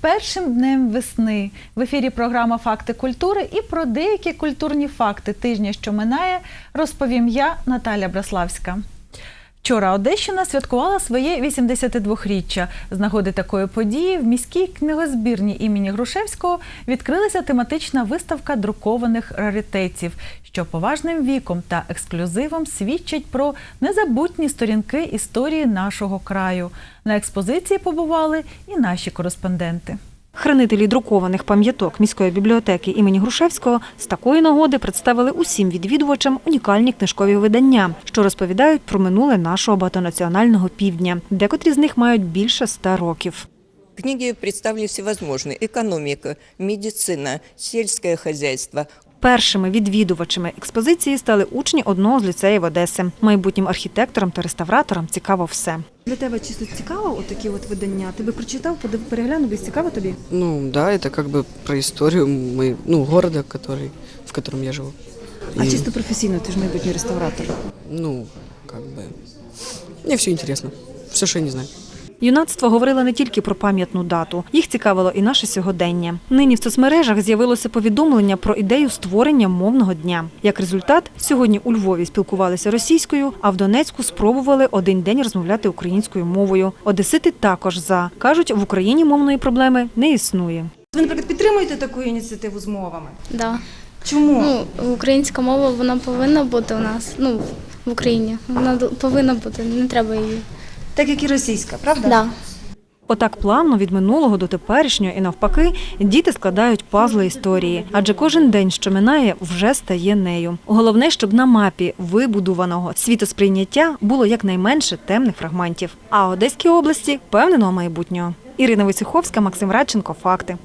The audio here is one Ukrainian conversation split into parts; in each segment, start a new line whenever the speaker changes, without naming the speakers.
Першим днем весни. В ефірі програма Факти культури і про деякі культурні факти тижня, що минає, розповім я, Наталя Браславська. Вчора Одещина святкувала своє 82-річчя. З нагоди такої події в міській книгозбірні імені Грушевського відкрилася тематична виставка друкованих раритетів, що поважним віком та ексклюзивом свідчать про незабутні сторінки історії нашого краю. На експозиції побували і наші кореспонденти.
Хранителі друкованих пам'яток міської бібліотеки імені Грушевського з такої нагоди представили усім відвідувачам унікальні книжкові видання, що розповідають про минуле нашого багатонаціонального півдня. Декотрі з них мають більше ста років.
Книги представлены всевозможные. Экономика, медицина, сельское хозяйство.
Першими відвідувачами експозиції стали учні одного з ліцеїв Одеси. Майбутнім архітекторам та реставраторам цікаво все.
Для тебе чисто цікаво отакі от видання? Ти би прочитав, подив- переглянув, би цікаво тобі?
Ну да, это как бы про историю мы, ну, города, который, в котором я живу.
А
И,
чисто професійно, ти ж майбутній реставратор.
Ну, как бы, мне все интересно. Все, что я не знаю.
Юнацтво говорило не тільки про пам'ятну дату, їх цікавило і наше сьогодення. Нині в соцмережах з'явилося повідомлення про ідею створення мовного дня. Як результат, сьогодні у Львові спілкувалися російською, а в Донецьку спробували один день розмовляти українською мовою. Одесити також за кажуть, в Україні мовної проблеми не існує.
Ви, наприклад, підтримуєте таку ініціативу з мовами?
Да.
Чому?
Ну, українська мова вона повинна бути у нас. Ну, в Україні. Вона повинна бути, не треба її.
Так як і російська, правда?
Да.
Отак плавно від минулого до теперішнього і навпаки діти складають пазли історії, адже кожен день, що минає, вже стає нею. Головне, щоб на мапі вибудуваного світосприйняття було якнайменше темних фрагментів. А Одеській області певненого майбутнього. Ірина Висюховська, Максим Радченко. Факти.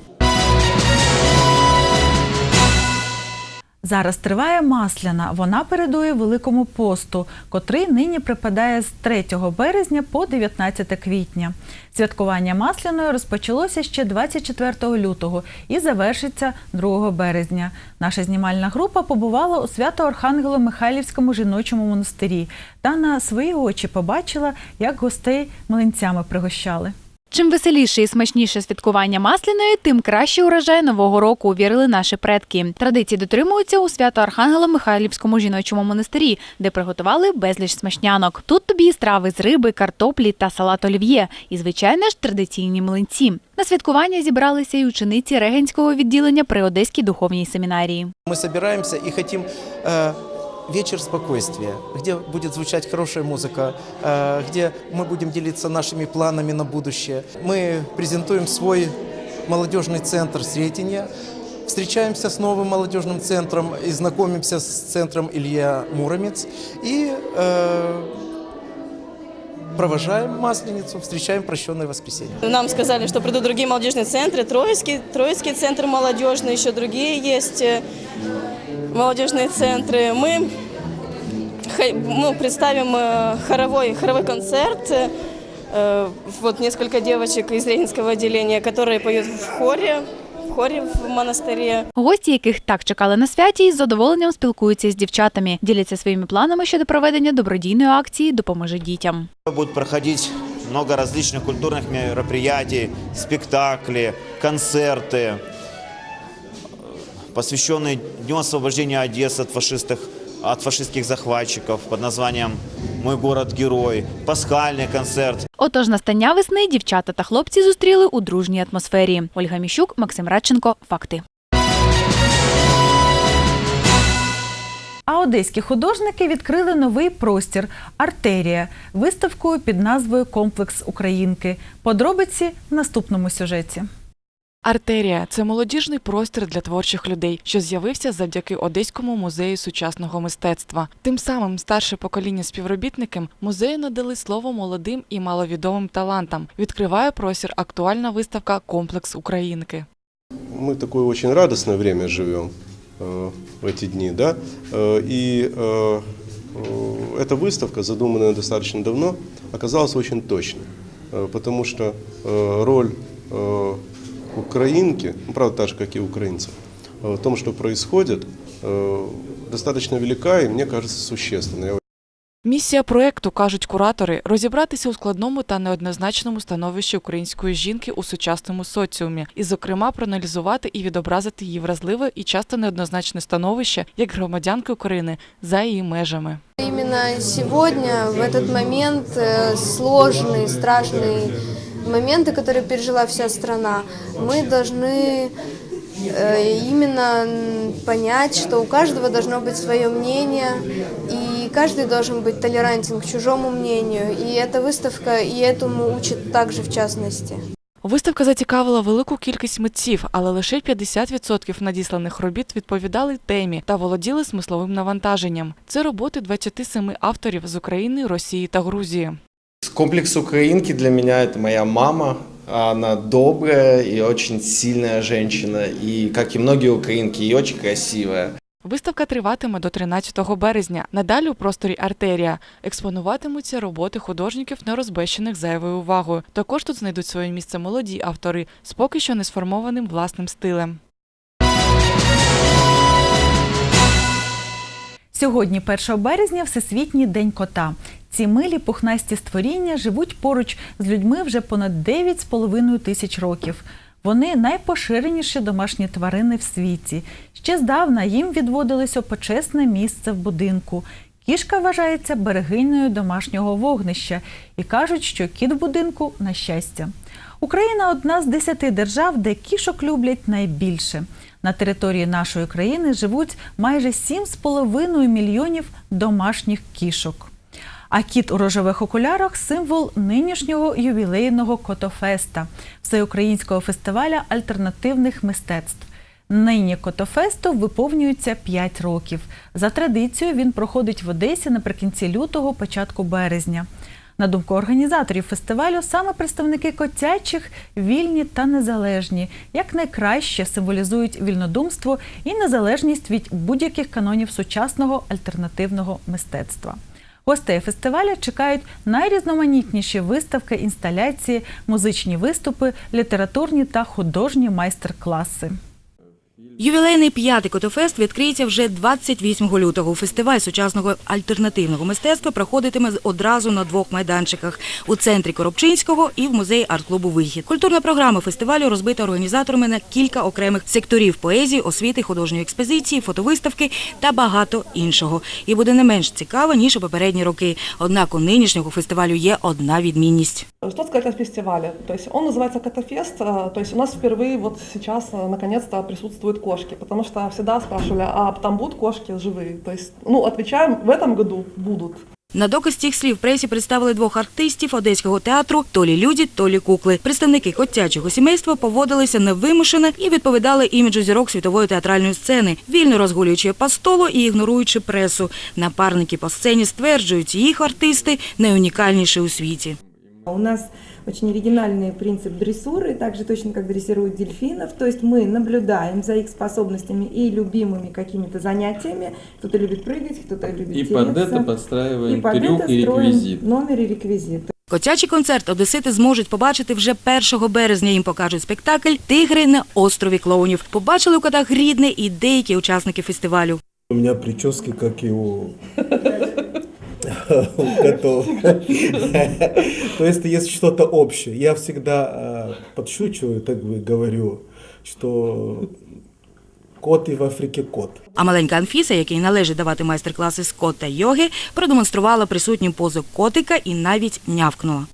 Зараз триває масляна. Вона передує Великому посту, котрий нині припадає з 3 березня по 19 квітня. Святкування масляної розпочалося ще 24 лютого і завершиться 2 березня. Наша знімальна група побувала у Свято-Архангело-Михайлівському жіночому монастирі та на свої очі побачила, як гостей млинцями пригощали.
Чим веселіше і смачніше святкування масляної, тим краще урожай нового року, вірили наші предки. Традиції дотримуються у свято Архангела Михайлівському жіночому монастирі, де приготували безліч смачнянок. Тут тобі і страви з риби, картоплі та салат олів'є, і звичайно ж традиційні млинці. На святкування зібралися й учениці регенського відділення при Одеській духовній семінарії.
Мы собираемся и хотим э, вечер спокойствия, где будет звучать хорошая музыка, э, где мы будем делиться нашими планами на будущее. Мы презентуем свой молодежный центр Сретения, встречаемся с новым молодежным центром и знакомимся с центром Илья Муромец и э, провожаем Масленицу, встречаем прощенное воскресенье.
Нам сказали, что придут другие молодежные центры, Троицкий, Троицкий центр молодежный, еще другие есть молодежные центры. Мы хо- ну, представим э, хоровой, хоровой концерт. Э, Вот несколько девочек из Регинского отделения, которые поют в хоре, в хоре в монастыре.
Гості, яких так чекали на святі, з задоволенням спілкуються з дівчатами, діляться своїми планами щодо проведення добродійної акції Допоможи дітям.
Будут проходить много различных культурных мероприятий, спектакли, концерты, посвященные Дню освобождения Одессы от, фашистов, от фашистских захватчиков под названием «Мой город-герой», пасхальный концерт.
Отож, настання весни дівчата та хлопці зустріли у дружній атмосфері. Ольга Міщук, Максим Радченко. Факти.
А одеські художники відкрили новий простір Артерія виставкою під назвою Комплекс Українки. Подробиці в наступному сюжеті.
Артерія це молодіжний простір для творчих людей, що з'явився завдяки Одеському музею сучасного мистецтва. Тим самим старше покоління співробітників музею надали слово молодим і маловідомим талантам. Відкриває простір актуальна виставка Комплекс Українки.
Мы такое очень радостное время живем э, в эти дни, да, Э, и э, э, эта выставка, задуманная достаточно давно, оказалась очень точной, Э, потому что э, роль э, украинки, ну, правда, так же, как и украинцев, э, в том, что происходит, э, достаточно велика и, мне кажется, существенная. Я
Місія проекту, кажуть куратори, розібратися у складному та неоднозначному становищі української жінки у сучасному соціумі, і, зокрема, проаналізувати і відобразити її вразливе і часто неоднозначне становище як громадянки України за її межами.
Именно сегодня, в этот момент, э, сложные, страшные моменты, которые пережила вся страна, мы должны э, именно м, понять, что у каждого должно быть свое мнение, и каждый должен быть толерантен к чужому мнению. И эта выставка и этому учит также в частности.
Виставка зацікавила велику кількість митців, але лише 50% надісланих робіт відповідали темі та володіли смисловим навантаженням. Це роботи 27 авторів з України, Росії та Грузії.
Комплекс украинки для меня это моя мама. Она добрая и очень сильная женщина. И, как и многие украинки, и очень красивая.
Виставка триватиме до 13 березня. Надалі у просторі Артерія експонуватимуться роботи художників, не розбещених зайвою увагою. Також тут знайдуть своє місце молоді автори з поки що не сформованим власним стилем.
Сьогодні, 1 березня, Всесвітній день кота. Ці милі пухнасті створіння живуть поруч з людьми вже понад 9,5 тисяч років. Вони найпоширеніші домашні тварини в світі. Ще здавна їм відводилося почесне місце в будинку. Кішка вважається берегинею домашнього вогнища і кажуть, що кіт в будинку на щастя. Україна одна з десяти держав, де кішок люблять найбільше. На території нашої країни живуть майже 7,5 мільйонів домашніх кішок. А кіт у рожевих окулярах символ нинішнього ювілейного котофеста всеукраїнського фестиваля альтернативних мистецтв. Нині котофесту виповнюється 5 років. За традицією він проходить в Одесі наприкінці лютого, початку березня. На думку організаторів фестивалю, саме представники котячих вільні та незалежні, як найкраще символізують вільнодумство і незалежність від будь-яких канонів сучасного альтернативного мистецтва. Гостей фестиваля чекають найрізноманітніші виставки, інсталяції, музичні виступи, літературні та художні майстер-класи.
Ювілейний п'ятий котофест відкриється вже 28 лютого. Фестиваль сучасного альтернативного мистецтва проходитиме одразу на двох майданчиках у центрі Коробчинського і в музеї арт-клубу Вихід. Культурна програма фестивалю розбита організаторами на кілька окремих секторів поезії, освіти, художньої експозиції, фотовиставки та багато іншого. І буде не менш цікаво ніж у попередні роки. Однак у нинішнього фестивалю є одна відмінність.
Что сказать о фестивале? То есть он называется Котофест, а, то есть у нас впервые вот сейчас а, наконец-то присутствуют кошки, потому что всегда спрашивали, а там будут кошки живые? То есть, ну, отвечаем, в этом году будут.
На доказ цих слів пресі представили двох артистів одеського театру Толі Люді, Толі Кукли. Представники котячого сімейства поводилися невимушено і відповідали іміджу зірок світової театральної сцени, вільно розгулюючи по столу і ігноруючи пресу. Напарники по сцені стверджують, їх артисти найунікальніші у світі.
У нас очень оригинальный принцип дрессуры, так же точно как дрессируют дельфинов. То есть мы наблюдаем за их способностями и любимыми какими-то занятиями. Кто-то любит прыгать, кто-то любит
И
тереться.
под это подстраиваем
И под
трюк
это
и
строим
реквизит.
номер и реквизит.
Котячий концерт одесити зможуть побачити вже 1 березня. Їм покажуть спектакль Тигри на острові клоунів. Побачили у котах рідне і деякі учасники фестивалю.
У меня прически, как и у у. То есть есть что-то общее. Я всегда э, подшучиваю, так бы говорю, что кот и в Африке кот.
А маленька Анфіса, який належить давати майстер-класи з кот та йоги, продемонструвала присутнім позу котика і навіть нявкнула.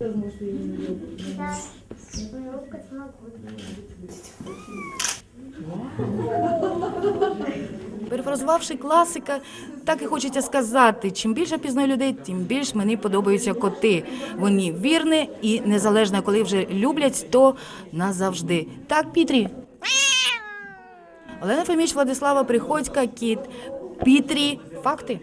Перефразувавши класика, так і хочеться сказати: чим більше пізнаю людей, тим більш мені подобаються коти. Вони вірні і незалежно, коли вже люблять, то назавжди. Так, Пітрі. Олена Фоміч, Владислава Приходька, кіт. Пітрі. Факти.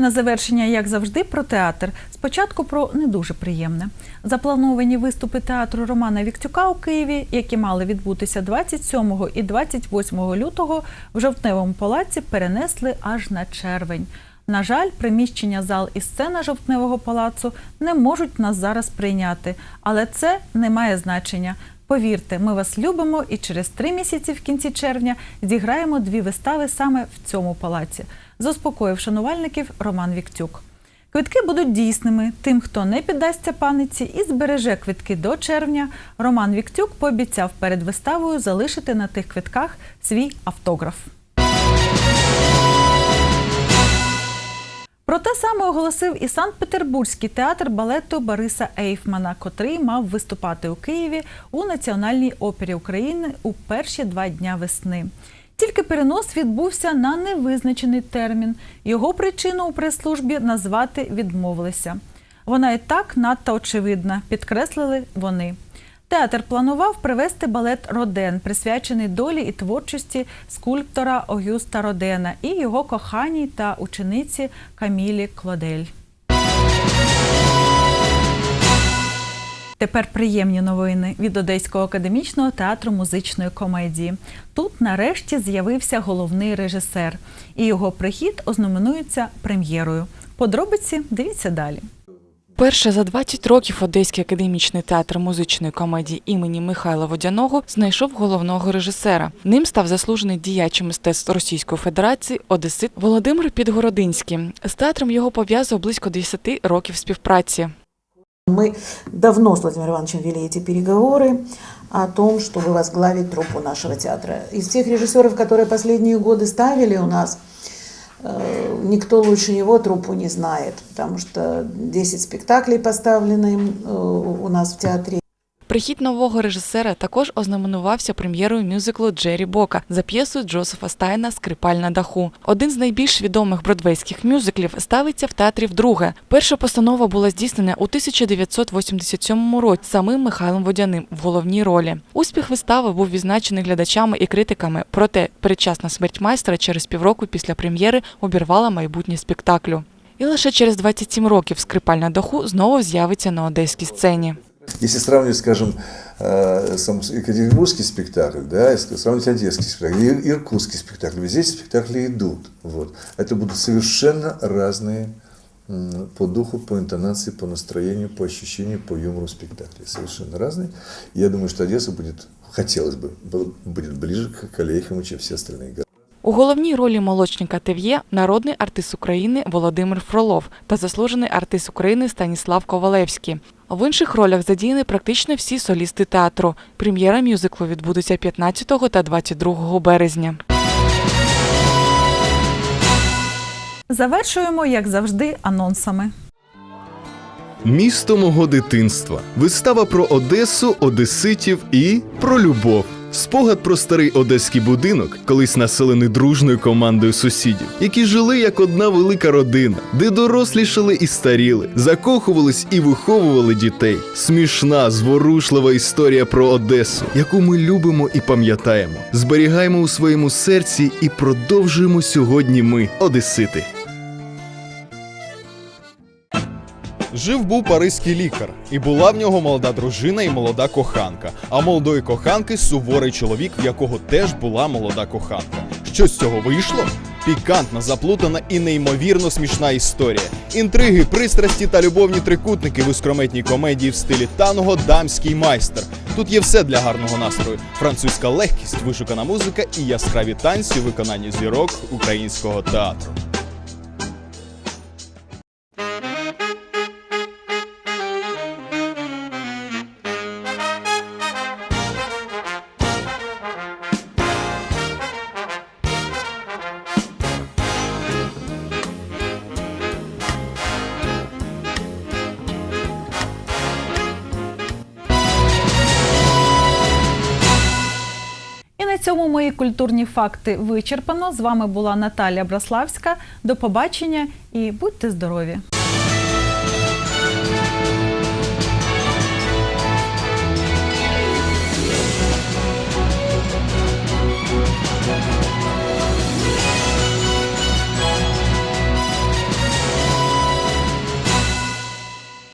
На завершення, як завжди, про театр. Спочатку про не дуже приємне. Заплановані виступи театру Романа Віктюка у Києві, які мали відбутися 27 і 28 лютого, в жовтневому палаці перенесли аж на червень. На жаль, приміщення зал і сцена жовтневого палацу не можуть нас зараз прийняти, але це не має значення. Повірте, ми вас любимо і через три місяці в кінці червня зіграємо дві вистави саме в цьому палаці. Заспокоїв шанувальників Роман Віктюк. Квитки будуть дійсними. Тим, хто не піддасться паниці і збереже квитки до червня, Роман Віктюк пообіцяв перед виставою залишити на тих квитках свій автограф. Про те саме оголосив і Санкт-Петербурзький театр балету Бориса Ейфмана, котрий мав виступати у Києві у Національній опері України у перші два дня весни. Тільки перенос відбувся на невизначений термін. Його причину у прес-службі назвати відмовилися. Вона і так надто очевидна, підкреслили вони. Театр планував привезти балет Роден, присвячений долі і творчості скульптора Огюста Родена і його коханій та учениці Камілі Клодель. Тепер приємні новини від Одеського академічного театру музичної комедії. Тут нарешті з'явився головний режисер, і його прихід ознаменується прем'єрою. Подробиці дивіться далі.
Перше за 20 років Одеський академічний театр музичної комедії імені Михайла Водяного знайшов головного режисера. Ним став заслужений діяч мистецтв Російської Федерації Одесит Володимир Підгородинський. З театром його пов'язував близько 10 років співпраці.
Мы давно с Владимиром Ивановичем вели эти переговоры о том, чтобы возглавить труппу нашего театра. Из тех режиссеров, которые последние годы ставили у нас, э, никто лучше него труппу не знает, потому что 10 спектаклей поставлены э, у нас в театре.
Прихід нового режисера також ознаменувався прем'єрою мюзиклу Джері Бока за п'єсою Джозефа Стайна Скрипаль на даху. Один з найбільш відомих бродвейських мюзиклів ставиться в театрі вдруге. Перша постанова була здійснена у 1987 році самим Михайлом Водяним в головній ролі. Успіх вистави був відзначений глядачами і критиками. Проте передчасна смерть майстра через півроку після прем'єри обірвала майбутнє спектаклю. І лише через 27 років скрипаль на даху знову з'явиться на одеській сцені.
Если сравнивать, скажем, э, сам Екатеринбургский спектакль, да, и сравнить Одесский спектакль, и Иркутский спектакль, ведь здесь спектакли идут. Вот. Это будут совершенно разные по духу, по интонации, по настроению, по ощущению, по юмору спектакли. Совершенно разные. Я думаю, что Одесса будет, хотелось бы, будет ближе к Калейхаму, чем все остальные города.
У головній ролі молочника Тев'є народний артист України Володимир Фролов та заслужений артист України Станіслав Ковалевський. В інших ролях задіяні практично всі солісти театру. Прем'єра мюзиклу відбудеться 15 та 22 березня.
Завершуємо, як завжди, анонсами.
Місто мого дитинства. Вистава про Одесу, одеситів і про любов. Спогад про старий одеський будинок, колись населений дружною командою сусідів, які жили як одна велика родина, де дорослішали і старіли, закохувались і виховували дітей. Смішна, зворушлива історія про Одесу, яку ми любимо і пам'ятаємо, зберігаємо у своєму серці і продовжуємо сьогодні ми, одесити.
Жив був паризький лікар, і була в нього молода дружина і молода коханка. А молодої коханки суворий чоловік, в якого теж була молода коханка. Що з цього вийшло? Пікантна, заплутана і неймовірно смішна історія. Інтриги, пристрасті та любовні трикутники в іскрометній комедії в стилі танго Дамський майстер. Тут є все для гарного настрою: французька легкість, вишукана музика і яскраві танці у виконанні зірок українського театру.
Цьому мої культурні факти вичерпано. З вами була Наталя Браславська. До побачення і будьте здорові!